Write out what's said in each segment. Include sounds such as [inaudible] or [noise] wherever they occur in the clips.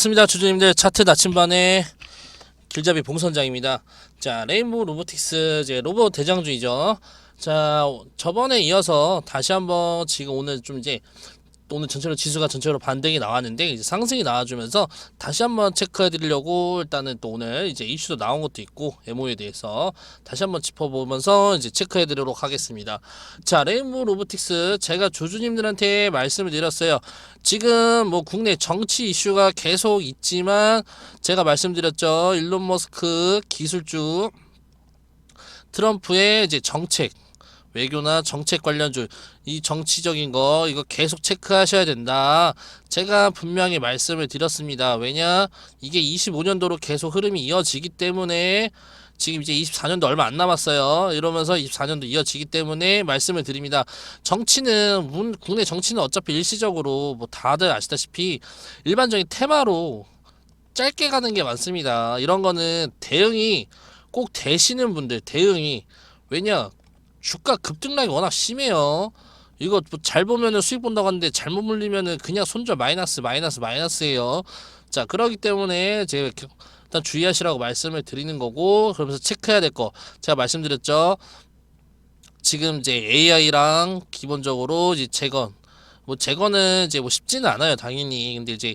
반갑습니다. 주주님들 차트 나침반의 길잡이 봉선장입니다. 자, 레인보우 로보틱스 이제 로봇 대장주이죠. 자, 저번에 이어서 다시 한번 지금 오늘 좀 이제 오늘 전체로 지수가 전체로 반등이 나왔는데 이제 상승이 나와주면서 다시 한번 체크해 드리려고 일단은 또 오늘 이제 이슈도 나온 것도 있고 MO에 대해서 다시 한번 짚어보면서 이제 체크해 드리도록 하겠습니다. 자, 레인보우 로보틱스 제가 주주님들한테 말씀을 드렸어요. 지금 뭐 국내 정치 이슈가 계속 있지만 제가 말씀드렸죠. 일론 머스크 기술주 트럼프의 이제 정책 외교나 정책 관련주 이 정치적인 거 이거 계속 체크하셔야 된다. 제가 분명히 말씀을 드렸습니다. 왜냐 이게 25년도로 계속 흐름이 이어지기 때문에 지금 이제 24년도 얼마 안 남았어요. 이러면서 24년도 이어지기 때문에 말씀을 드립니다. 정치는 문- 국내 정치는 어차피 일시적으로 뭐 다들 아시다시피 일반적인 테마로 짧게 가는 게 많습니다. 이런 거는 대응이 꼭 되시는 분들 대응이 왜냐 주가 급등락이 워낙 심해요. 이거 뭐 잘 보면은 수익 본다고 하는데 잘못 물리면은 그냥 손절 마이너스 마이너스 마이너스예요. 자 그러기 때문에 제가 일단 주의하시라고 말씀을 드리는 거고 그러면서 체크해야 될 거 제가 말씀드렸죠. 지금 이제 AI랑 기본적으로 이제 재건 뭐 재건은 이제 뭐 쉽지는 않아요 당연히 근데 이제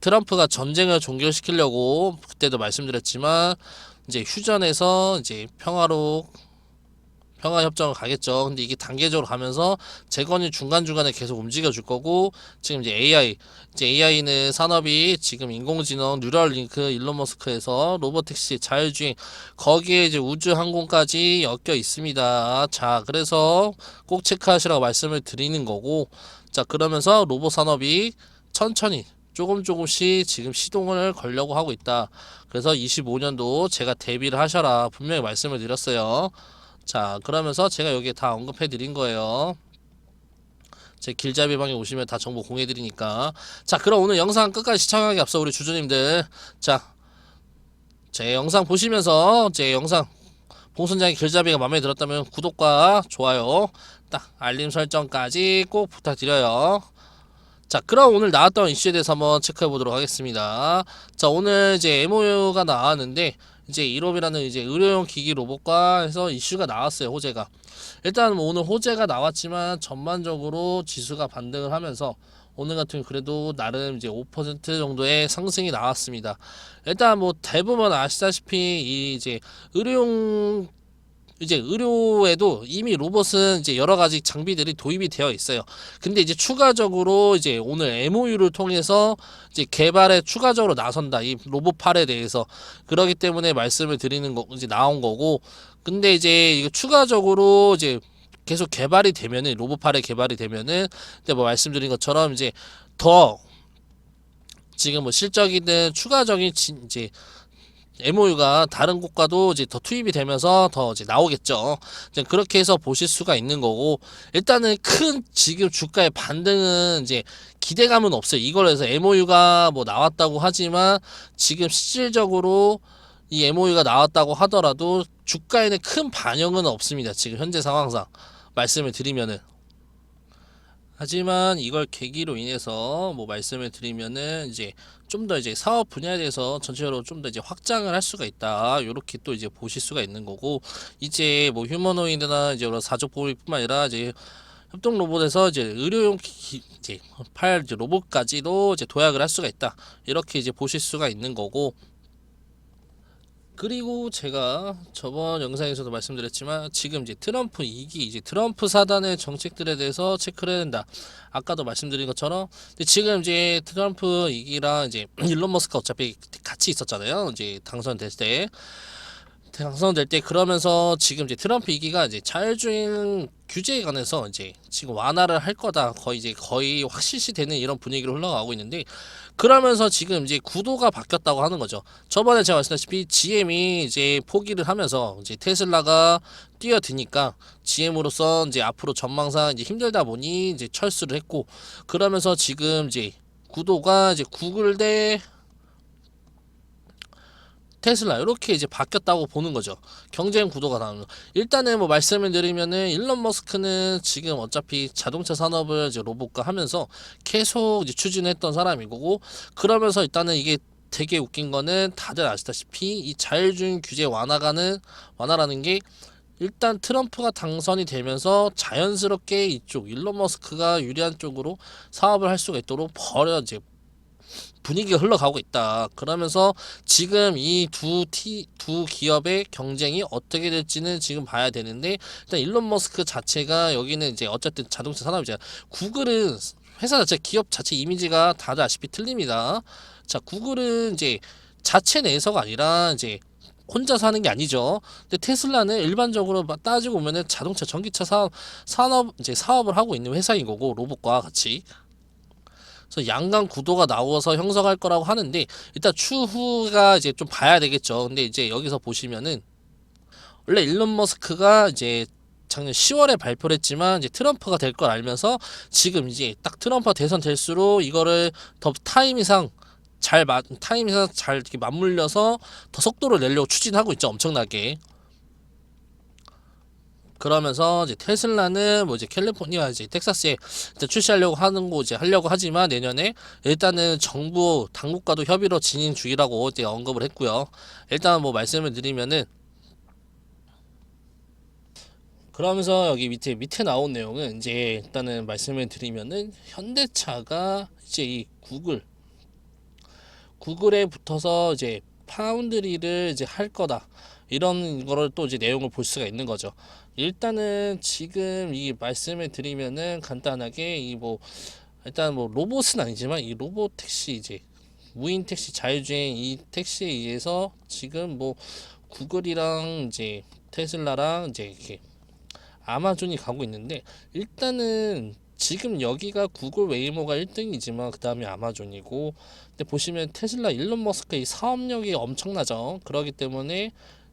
트럼프가 전쟁을 종결시키려고 그때도 말씀드렸지만 이제 휴전에서 이제 평화로 평화 협정을 가겠죠. 근데 이게 단계적으로 가면서 재건이 중간 중간에 계속 움직여 줄 거고 지금 이제 AI 이제 AI는 산업이 지금 인공지능 뉴럴링크 일론 머스크에서 로보택시 자율주행 거기에 이제 우주 항공까지 엮여 있습니다. 자 그래서 꼭 체크하시라고 말씀을 드리는 거고 자 그러면서 로봇 산업이 천천히 조금 조금씩 지금 시동을 걸려고 하고 있다. 그래서 25년도 제가 대비를 하셔라 분명히 말씀을 드렸어요. 자 그러면서 제가 여기에 다 언급해 드린 거예요. 제 길잡이 방에 오시면 다 정보 공유해 드리니까. 자 그럼 오늘 영상 끝까지 시청하기 앞서 우리 주주님들 자 제 영상 보시면서 제 영상 봉선장의 길잡이가 마음에 들었다면 구독과 좋아요 딱 알림 설정까지 꼭 부탁드려요. 자 그럼 오늘 나왔던 이슈에 대해서 한번 체크해 보도록 하겠습니다. 자 오늘 이제 MOU가 나왔는데 이제 이롭이라는 이제 의료용 기기 로봇과 해서 이슈가 나왔어요 호재가. 일단 뭐 오늘 호재가 나왔지만 전반적으로 지수가 반등을 하면서 오늘 같은 그래도 나름 이제 5% 정도의 상승이 나왔습니다. 일단 뭐 대부분 아시다시피 이 이제 의료용 이제 의료에도 이미 로봇은 이제 여러 가지 장비들이 도입이 되어 있어요. 근데 이제 추가적으로 이제 오늘 MOU를 통해서 이제 개발에 추가적으로 나선다. 이 로봇팔에 대해서. 그러기 때문에 말씀을 드리는 거 이제 나온 거고. 근데 이제 이거 추가적으로 이제 계속 개발이 되면은 로봇팔에 개발이 되면은 근데 뭐 말씀드린 것처럼 이제 더 지금 뭐 실적이든 추가적인 진- 이제 MOU가 다른 곳과도 이제 더 투입이 되면서 더 이제 나오겠죠. 이제 그렇게 해서 보실 수가 있는 거고 일단은 큰 지금 주가의 반등은 이제 기대감은 없어요. 이걸 해서 MOU가 뭐 나왔다고 하지만 지금 실질적으로 이 MOU가 나왔다고 하더라도 주가에는 큰 반영은 없습니다. 지금 현재 상황상 말씀을 드리면은 하지만 이걸 계기로 인해서 뭐 말씀을 드리면은 이제 좀 더 이제 사업 분야에 대해서 전체적으로 좀 더 이제 확장을 할 수가 있다. 요렇게 또 이제 보실 수가 있는 거고 이제 뭐 휴머노이드나 이제 사족 보호뿐만 아니라 이제 협동 로봇에서 이제 의료용 기, 이제 팔 이제 로봇까지도 이제 도약을 할 수가 있다. 이렇게 이제 보실 수가 있는 거고 그리고 제가 저번 영상에서도 말씀드렸지만 지금 이제 트럼프 2기 이제 트럼프 사단의 정책들에 대해서 체크를 해야 된다. 아까도 말씀드린 것처럼 지금 이제 트럼프 2기랑 이제 일론 머스크 어차피 같이 있었잖아요. 이제 당선될 때 당선될 때 그러면서 지금 이제 트럼프 2기가 이제 자율주행 규제에 관해서 이제 지금 완화를 할 거다. 거의 이제 거의 확실시 되는 이런 분위기로 흘러가고 있는데 그러면서 지금 이제 구도가 바뀌었다고 하는 거죠. 저번에 제가 말씀드렸다시피 GM이 이제 포기를 하면서 이제 테슬라가 뛰어드니까 GM으로서 이제 앞으로 전망상 이제 힘들다 보니 이제 철수를 했고 그러면서 지금 이제 구도가 이제 구글 대 테슬라 이렇게 이제 바뀌었다고 보는 거죠. 경쟁 구도가 나오는. 일단은 뭐 말씀을 드리면은 일론 머스크는 지금 어차피 자동차 산업을 이제 로봇화 하면서 계속 이제 추진했던 사람이고 그러면서 일단은 이게 되게 웃긴 거는 다들 아시다시피 이 자율주행 규제 완화가는 완화라는 게 일단 트럼프가 당선이 되면서 자연스럽게 이쪽 일론 머스크가 유리한 쪽으로 사업을 할 수가 있도록 버려 이제 분위기가 흘러가고 있다. 그러면서 지금 이 두 티 두 기업의 경쟁이 어떻게 될지는 지금 봐야 되는데 일단 일론 머스크 자체가 여기는 이제 어쨌든 자동차 산업이잖아. 구글은 회사 자체 기업 자체 이미지가 다들 아시피 틀립니다. 자, 구글은 이제 자체 내에서가 아니라 이제 혼자서 하는 게 아니죠. 근데 테슬라는 일반적으로 막 따지고 보면은 자동차 전기차 사업 산업 이제 사업을 하고 있는 회사인 거고 로봇과 같이. 그래서 양강 구도가 나와서 형성할 거라고 하는데 일단 추후가 이제 좀 봐야 되겠죠. 근데 이제 여기서 보시면은 원래 일론 머스크가 이제 작년 10월에 발표를 했지만 이제 트럼프가 될 걸 알면서 지금 이제 딱 트럼프가 대선 될수록 이거를 더 타이밍상 잘 맞, 타이밍상 잘 이렇게 맞물려서 더 속도를 내려고 추진하고 있죠. 엄청나게. 그러면서 이제 테슬라는 뭐 이제 캘리포니아 이제 텍사스에 이제 출시하려고 하는 거 이제 하려고 하지만 내년에 일단은 정부 당국과도 협의로 진행 중이라고 이제 언급을 했고요. 일단 뭐 말씀을 드리면은 그러면서 여기 밑에 밑에 나온 내용은 이제 일단은 말씀을 드리면은 현대차가 이제 이 구글 구글에 붙어서 이제 파운드리를 이제 할 거다 이런 거를 또 이제 내용을 볼 수가 있는 거죠. 일단은 지금 이 말씀을 드리면은 간단하게 이 뭐 일단 뭐 로봇은 아니지만 이 로봇 택시 이제 무인 택시 자율주행 이 택시에 의해서 지금 뭐 구글이랑 이제 테슬라랑 이제 이렇게 아마존이 가고 있는데 일단은 지금 여기가 구글 웨이모가 1등이지만 그 다음에 아마존이고 근데 보시면 테슬라 일론 머스크의 사업력이 엄청나죠. 그러기 때문에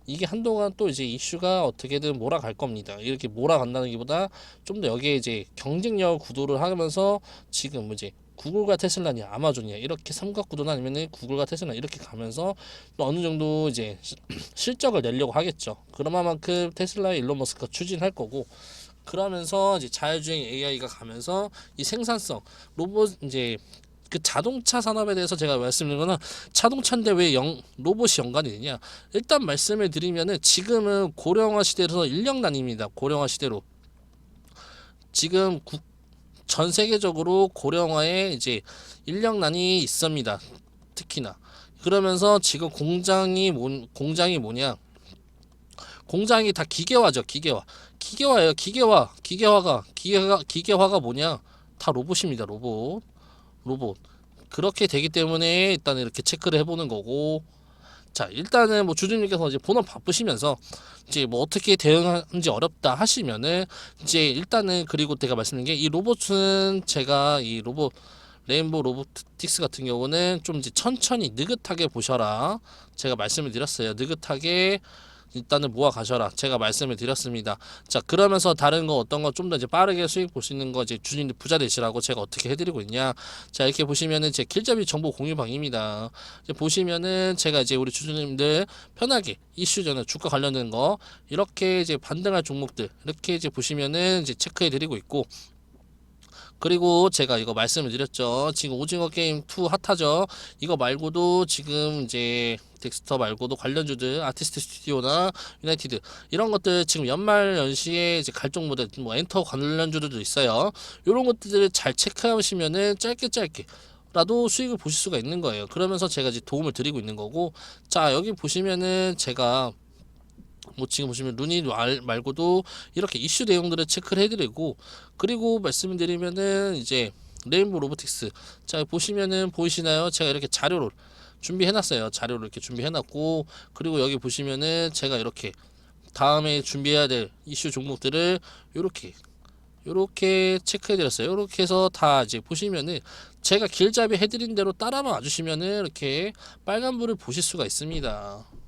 이게 한동안 또 이제 이슈가 어떻게든 몰아갈 겁니다 이렇게 몰아간다는 게보다 좀 더 여기에 이제 경쟁력 구도를 하면서 지금 뭐 이제 구글과 테슬라냐 아마존이냐 이렇게 삼각구도나 아니면은 구글과 테슬라 이렇게 가면서 또 어느 정도 이제 시- [clears throat] 실적을 내려고 하겠죠. 그러만큼 테슬라의 일론 머스크가 추진할 거고 그러면서 이제 자율주행 AI가 가면서 이 생산성 로봇 이제 그 자동차 산업에 대해서 제가 말씀드린 거는 자동차인데 왜 영, 로봇이 연관이 되냐 일단 말씀을 드리면은 지금은 고령화 시대에서 인력 난입니다 고령화 시대로 지금 국, 전 세계적으로 고령화에 이제 인력난이 있습니다. 특히나 그러면서 지금 공장이 뭐, 공장이 뭐냐? 공장이 다 기계화죠. 기계화. 기계화예요. 기계화. 기계화가 기계가 기계화가 뭐냐? 다 로봇입니다. 로봇. 로봇. 그렇게 되기 때문에 일단 이렇게 체크를 해보는 거고. 자 일단은 뭐 주주님께서 이제 본업 바쁘시면서 이제 뭐 어떻게 대응하는지 어렵다 하시면은 이제 일단은 그리고 제가 말씀드린 게 이 로봇은 제가 이 로봇 레인보우 로보틱스 같은 경우는 좀 이제 천천히 느긋하게 보셔라 제가 말씀을 드렸어요 느긋하게 일단은 모아 가셔라. 제가 말씀을 드렸습니다. 자 그러면서 다른 거 어떤 거 좀 더 이제 빠르게 수익 볼 수 있는 거 이제 주주님들 부자 되시라고 제가 어떻게 해드리고 있냐. 자 이렇게 보시면은 제 길잡이 정보 공유방입니다. 이제 보시면은 제가 이제 우리 주주님들 편하게 이슈 전에 주가 관련된 거 이렇게 이제 반등할 종목들 이렇게 이제 보시면은 이제 체크해 드리고 있고 그리고 제가 이거 말씀을 드렸죠. 지금 오징어 게임 2 핫하죠. 이거 말고도 지금 이제 덱스터 말고도 관련주들 아티스트 스튜디오나 유나이티드 이런 것들 지금 연말 연시에 이제 갈 종목들 뭐 엔터 관련주들도 있어요. 이런 것들을 잘 체크하시면은 짧게 짧게 라도 수익을 보실 수가 있는 거예요. 그러면서 제가 이제 도움을 드리고 있는 거고 자 여기 보시면은 제가 뭐 지금 보시면 루니 말, 말고도 이렇게 이슈 내용들을 체크를 해드리고 그리고 말씀드리면은 이제 레인보우 로보틱스 자 보시면은 보이시나요? 제가 이렇게 자료를 준비해놨어요. 자료를 이렇게 준비해놨고 그리고 여기 보시면은 제가 이렇게 다음에 준비해야 될 이슈 종목들을 이렇게 요렇게 체크해드렸어요. 요렇게 해서 다 이제 보시면은 제가 길잡이 해드린 대로 따라만 와주시면은 이렇게 빨간불을 보실 수가 있습니다.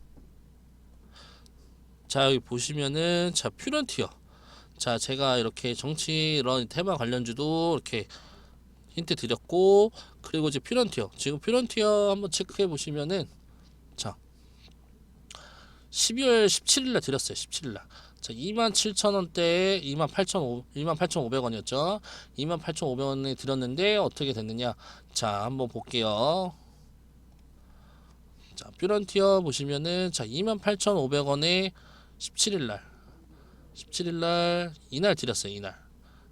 자 여기 보시면은 자 퓨런티어 자 제가 이렇게 정치 이런 테마 관련주도 이렇게 힌트 드렸고 그리고 이제 퓨런티어 지금 퓨런티어 한번 체크해 보시면은 자 12월 17일 날 드렸어요. 17일 날. 자, 27,000원대에 28,500 28,500원이었죠. 28,500원에 드렸는데 어떻게 됐느냐? 자, 한번 볼게요. 자, 뷰런티어 보시면은 자, 28,500원에 17일 날 17일 날 이날 드렸어요. 이날.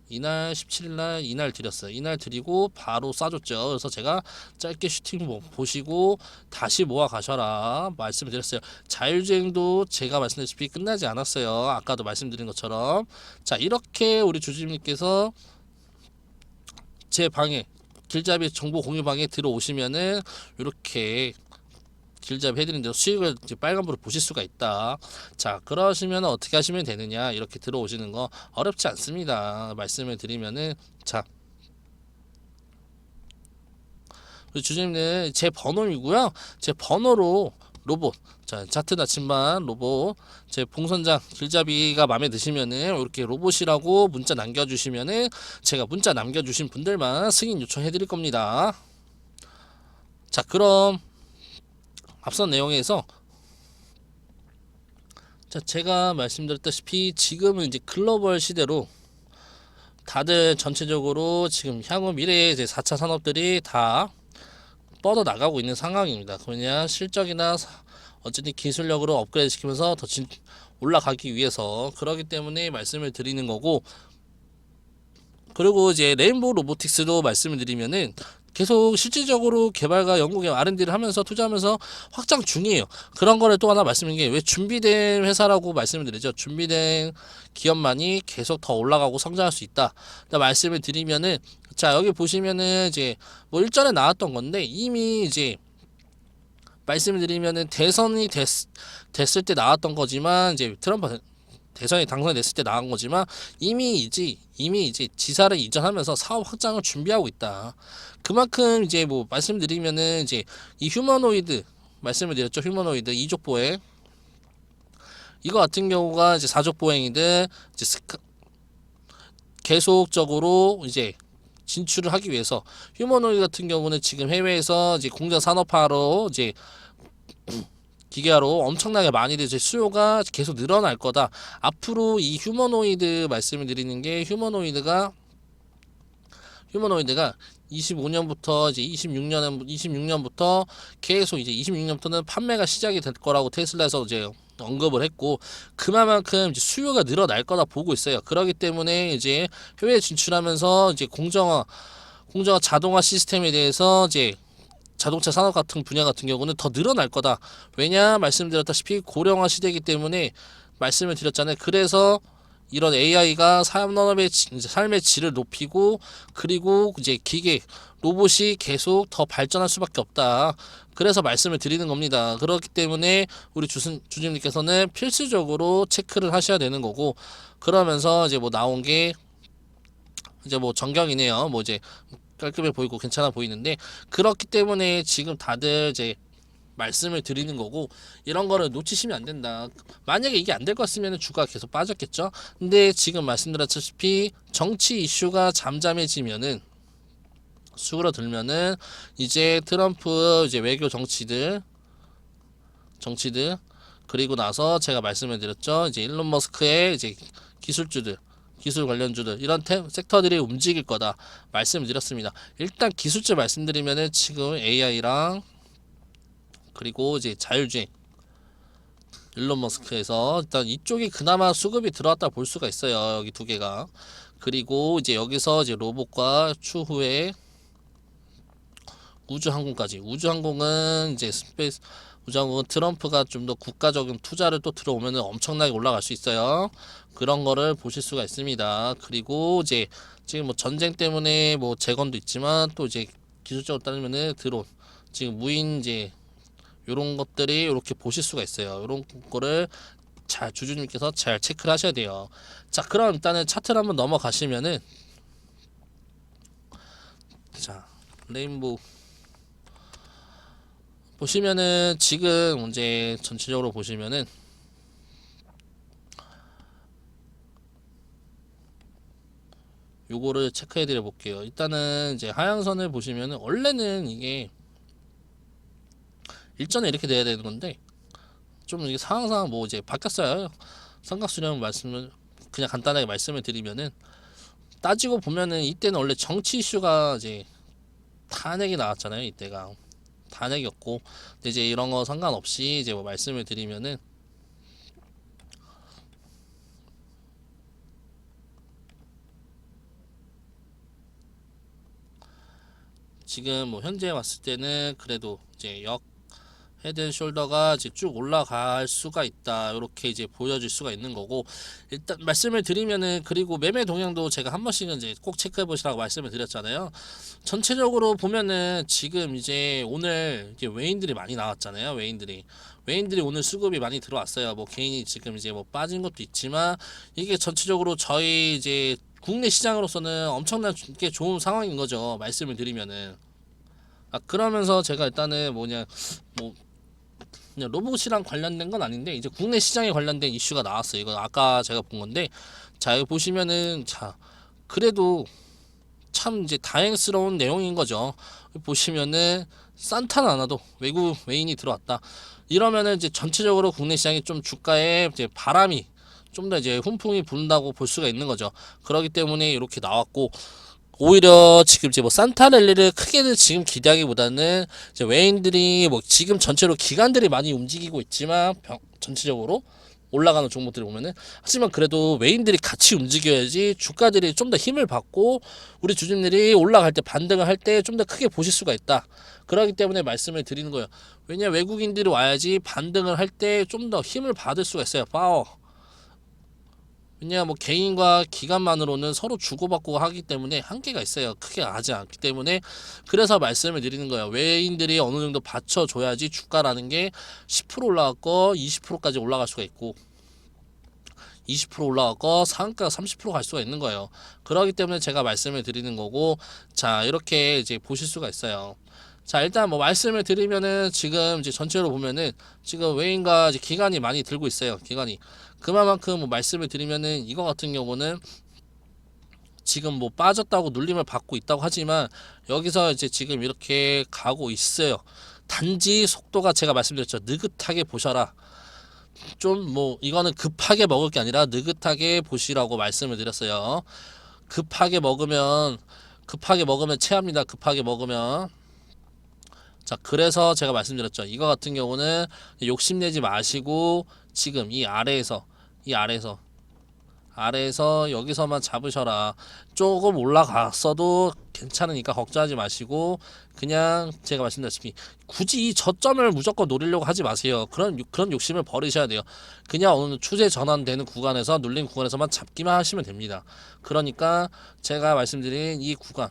이날 17일 날 이날 드렸어요. 이날 드리고 바로 싸줬죠. 그래서 제가 짧게 슈팅 뭐 보시고 다시 모아 가셔라 말씀을 드렸어요. 자율주행도 제가 말씀드렸다시피 끝나지 않았어요. 아까도 말씀드린 것처럼 자 이렇게 우리 주주님께서 제 방에 길잡이 정보 공유 방에 들어오시면은 이렇게 길잡이 해드린 대로 수익을 빨간불을 보실 수가 있다. 자 그러시면 어떻게 하시면 되느냐 이렇게 들어오시는 거 어렵지 않습니다. 말씀을 드리면은 자 주주님들 제 번호이고요. 제 번호로 로봇 자 차트 나침반 로봇 제 봉선장 길잡이가 마음에 드시면은 이렇게 로봇이라고 문자 남겨주시면은 제가 문자 남겨주신 분들만 승인 요청해 드릴 겁니다. 자 그럼 앞선 내용에서 자 제가 말씀드렸다시피 지금은 이제 글로벌 시대로 다들 전체적으로 지금 향후 미래의 이제 4차 산업들이 다 뻗어 나가고 있는 상황입니다. 그냥 실적이나 사- 어쨌든 기술력으로 업그레이드 시키면서 더 진, 올라가기 위해서 그러기 때문에 말씀을 드리는 거고 그리고 이제 레인보우 로보틱스도 말씀을 드리면은 계속 실질적으로 개발과 연구 개발 R&D를 하면서 투자하면서 확장 중이에요. 그런 거를 또 하나 말씀드린 게 왜 준비된 회사라고 말씀을 드리죠. 준비된 기업만이 계속 더 올라가고 성장할 수 있다. 말씀을 드리면은 자 여기 보시면은 이제 뭐 일전에 나왔던 건데 이미 이제 말씀을 드리면은 대선이 됐, 됐을 때 나왔던 거지만 이제 트럼프 대선에 당선됐을 때 나온 거지만 이미 이제 이미 이제 지사를 이전하면서 사업 확장을 준비하고 있다. 그만큼 이제 뭐 말씀드리면은 이제 이 휴머노이드 말씀을 드렸죠. 휴머노이드 이족 보행 이거 같은 경우가 이제 사족 보행이든 이제 스카, 계속적으로 이제 진출을 하기 위해서 휴머노이드 같은 경우는 지금 해외에서 이제 공장 산업화로 이제 기계화로 엄청나게 많이 이제 수요가 계속 늘어날 거다. 앞으로 이 휴머노이드 말씀을 드리는 게 휴머노이드가 휴머노이드가 25년부터 이제 26년 26년부터 계속 이제 26년부터는 판매가 시작이 될 거라고 테슬라에서 이제 언급을 했고 그만큼 이제 수요가 늘어날 거다 보고 있어요. 그렇기 때문에 이제 해외 진출하면서 이제 공정화 공정화 자동화 시스템에 대해서 이제 자동차 산업 같은 분야 같은 경우는 더 늘어날 거다. 왜냐 말씀드렸다시피 고령화 시대이기 때문에 말씀을 드렸잖아요. 그래서 이런 AI가 산업의 삶의 질을 높이고 그리고 이제 기계 로봇이 계속 더 발전할 수밖에 없다. 그래서 말씀을 드리는 겁니다. 그렇기 때문에 우리 주신 주님께서는 필수적으로 체크를 하셔야 되는 거고 그러면서 이제 뭐 나온 게 이제 뭐 정경이네요. 뭐 이제 깔끔해 보이고 괜찮아 보이는데 그렇기 때문에 지금 다들 이제 말씀을 드리는 거고 이런 거를 놓치시면 안 된다. 만약에 이게 안 될 것 같으면 주가 계속 빠졌겠죠. 근데 지금 말씀드렸다시피 정치 이슈가 잠잠해지면은 수그러들면은 이제 트럼프 이제 외교 정치들 정치들 그리고 나서 제가 말씀을 드렸죠. 이제 일론 머스크의 이제 기술주들 기술 관련주들 이런 템, 섹터들이 움직일 거다 말씀드렸습니다. 일단 기술주 말씀드리면은 지금 AI랑 그리고 이제 자율주행 일론 머스크에서 일단 이쪽이 그나마 수급이 들어왔다 볼 수가 있어요. 여기 두 개가 그리고 이제 여기서 이제 로봇과 추후에 우주항공까지 우주항공은 이제 스페이스 우주항공은 트럼프가 좀 더 국가적인 투자를 또 들어오면 엄청나게 올라갈 수 있어요. 그런 거를 보실 수가 있습니다. 그리고 이제 지금 뭐 전쟁 때문에 뭐 재건도 있지만 또 이제 기술적으로 따르면은 드론 지금 무인 이제 요런 것들이 이렇게 보실 수가 있어요. 요런 거를 잘 주주님께서 잘 체크를 하셔야 돼요. 자, 그럼 일단은 차트를 한번 넘어가시면은 자, 레인보우 보시면은 지금 이제 전체적으로 보시면은 요거를 체크해 드려 볼게요. 일단은 이제 하향선을 보시면은 원래는 이게 일전에 이렇게 돼야 되는 건데 좀 이게 상황상 뭐 이제 바뀌었어요. 삼각수령 말씀을 그냥 간단하게 말씀을 드리면은 따지고 보면은 이때는 원래 정치 이슈가 이제 탄핵이 나왔잖아요. 이때가 근데 이제 이런 거 상관없이 이제 뭐 말씀을 드리면은 지금 뭐 현재 왔을 때는 그래도 이제 역 헤드앤숄더가 이제 쭉 올라갈 수가 있다. 이렇게 이제 보여질 수가 있는 거고 일단 말씀을 드리면은 그리고 매매 동향도 제가 한 번씩은 이제 꼭 체크해 보시라고 말씀을 드렸잖아요. 전체적으로 보면은 지금 이제 오늘 이제 외인들이 많이 나왔잖아요 외인들이. 외인들이 오늘 수급이 많이 들어왔어요. 뭐 개인이 지금 이제 뭐 빠진 것도 있지만 이게 전체적으로 저희 이제 국내 시장으로서는 엄청나게 좋은 상황인 거죠 말씀을 드리면은. 아 그러면서 제가 일단은 뭐냐 뭐 로봇이랑 관련된 건 아닌데 이제 국내 시장에 관련된 이슈가 나왔어요. 이거 아까 제가 본 건데 자 여기 보시면은 자 그래도 참 이제 다행스러운 내용인 거죠. 보시면은 산타는 안 와도 외국 외인이 들어왔다. 이러면은 이제 전체적으로 국내 시장이 좀 주가에 이제 바람이 좀 더 이제 훈풍이 분다고 볼 수가 있는 거죠. 그렇기 때문에 이렇게 나왔고 오히려 지금 이제 뭐 산타랠리를 크게는 지금 기대하기보다는 이제 외인들이 뭐 지금 전체로 기관들이 많이 움직이고 있지만 병- 전체적으로 올라가는 종목들을 보면은 하지만 그래도 외인들이 같이 움직여야지 주가들이 좀 더 힘을 받고 우리 주주님들이 올라갈 때 반등을 할 때 좀 더 크게 보실 수가 있다. 그렇기 때문에 말씀을 드리는 거예요. 왜냐 외국인들이 와야지 반등을 할 때 좀 더 힘을 받을 수가 있어요. 파워. 왜냐 뭐 개인과 기관만으로는 서로 주고받고 하기 때문에 한계가 있어요. 크게 하지 않기 때문에 그래서 말씀을 드리는 거예요. 외인들이 어느 정도 받쳐줘야지 주가라는 게 10% 올라갔고 20%까지 올라갈 수가 있고 20% 올라갔고 상한가가 30%갈 수가 있는 거예요. 그렇기 때문에 제가 말씀을 드리는 거고 자 이렇게 이제 보실 수가 있어요. 자 일단 뭐 말씀을 드리면은 지금 이제 전체로 보면은 지금 외인과 이제 기관이 많이 들고 있어요. 기관이 그만큼 뭐 말씀을 드리면은 이거 같은 경우는 지금 뭐 빠졌다고 눌림을 받고 있다고 하지만 여기서 이제 지금 이렇게 가고 있어요. 단지 속도가 제가 말씀드렸죠. 느긋하게 보셔라. 좀 뭐 이거는 급하게 먹을 게 아니라 느긋하게 보시라고 말씀을 드렸어요. 급하게 먹으면 급하게 먹으면 체합니다. 급하게 먹으면 자 그래서 제가 말씀드렸죠. 이거 같은 경우는 욕심내지 마시고 지금 이 아래에서 이 아래에서 아래에서 여기서만 잡으셔라. 조금 올라갔어도 괜찮으니까 걱정하지 마시고 그냥 제가 말씀드렸다시피 굳이 이 저점을 무조건 노리려고 하지 마세요. 그런 욕- 그런 욕심을 버리셔야 돼요. 그냥 어느 추세 전환되는 구간에서 눌린 구간에서만 잡기만 하시면 됩니다. 그러니까 제가 말씀드린 이 구간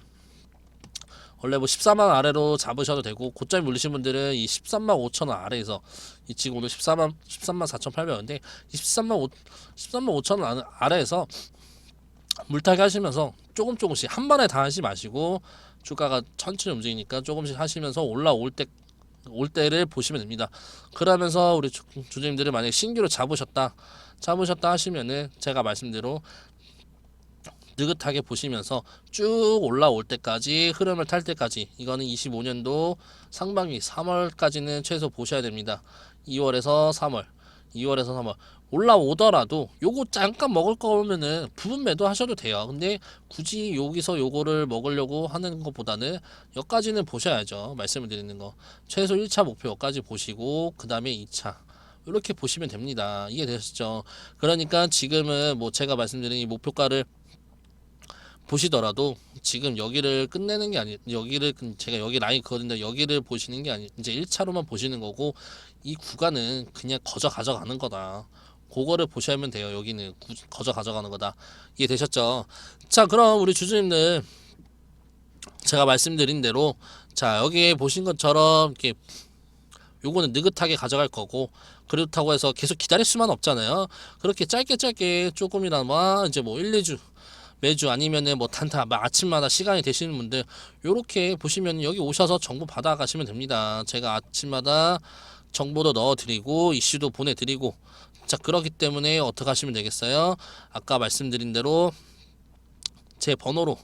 원래 뭐 13만 아래로 잡으셔도 되고 고점 물리신 분들은 이 13만 5천 원 아래에서 이 지금 오늘 14만 13만 4,800원인데 이 13만 5 13만 5천 원 아- 아래에서 물타기 하시면서 조금 조금씩 한 번에 다 하지 마시고 주가가 천천히 움직이니까 조금씩 하시면서 올라올 때 올 때를 보시면 됩니다. 그러면서 우리 주- 주주님들이 만약에 신규로 잡으셨다 잡으셨다 하시면은 제가 말씀대로 느긋하게 보시면서 쭉 올라올 때까지 흐름을 탈 때까지 이거는 25년도 상반기 3월까지는 최소 보셔야 됩니다. 2월에서 3월, 2월에서 3월 올라오더라도 요거 잠깐 먹을 거면은 부분 매도 하셔도 돼요. 근데 굳이 여기서 요거를 먹으려고 하는 것보다는 여기까지는 보셔야죠. 말씀을 드리는 거. 최소 1차 목표 여기까지 보시고 그 다음에 2차 이렇게 보시면 됩니다. 이해되셨죠? 그러니까 지금은 뭐 제가 말씀드린 이 목표가를 보시더라도 지금 여기를 끝내는 게 아니 여기를 그- 제가 여기 라인 그거든데 여기를 보시는 게 아니 이제 1차로만 보시는 거고 이 구간은 그냥 거저 가져가는 거다. 그거를 보셔야면 돼요. 여기는 구- 거저 가져가는 거다. 이해되셨죠? 자, 그럼 우리 주주님들 제가 말씀드린 대로 자, 여기 보신 것처럼 이렇게 요거는 느긋하게 가져갈 거고 그렇다고 해서 계속 기다릴 수만 없잖아요. 그렇게 짧게 짧게 조금이나마 이제 뭐 1, 2주 매주 아니면은 뭐 단타 뭐 아침마다 시간이 되시는 분들 요렇게 보시면 여기 오셔서 정보 받아 가시면 됩니다. 제가 아침마다 정보도 넣어 드리고 이슈도 보내 드리고 자 그렇기 때문에 어떻게 하시면 되겠어요? 아까 말씀드린 대로 제 번호로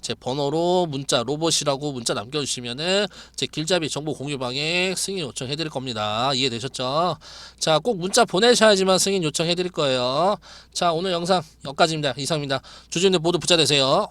제 번호로 문자 로봇이라고 문자 남겨주시면은 제 길잡이 정보 공유방에 승인 요청해드릴 겁니다. 이해되셨죠? 자, 꼭 문자 보내셔야지만 승인 요청해드릴 거예요. 자, 오늘 영상 여기까지입니다. 이상입니다. 주주님들 모두 부자 되세요.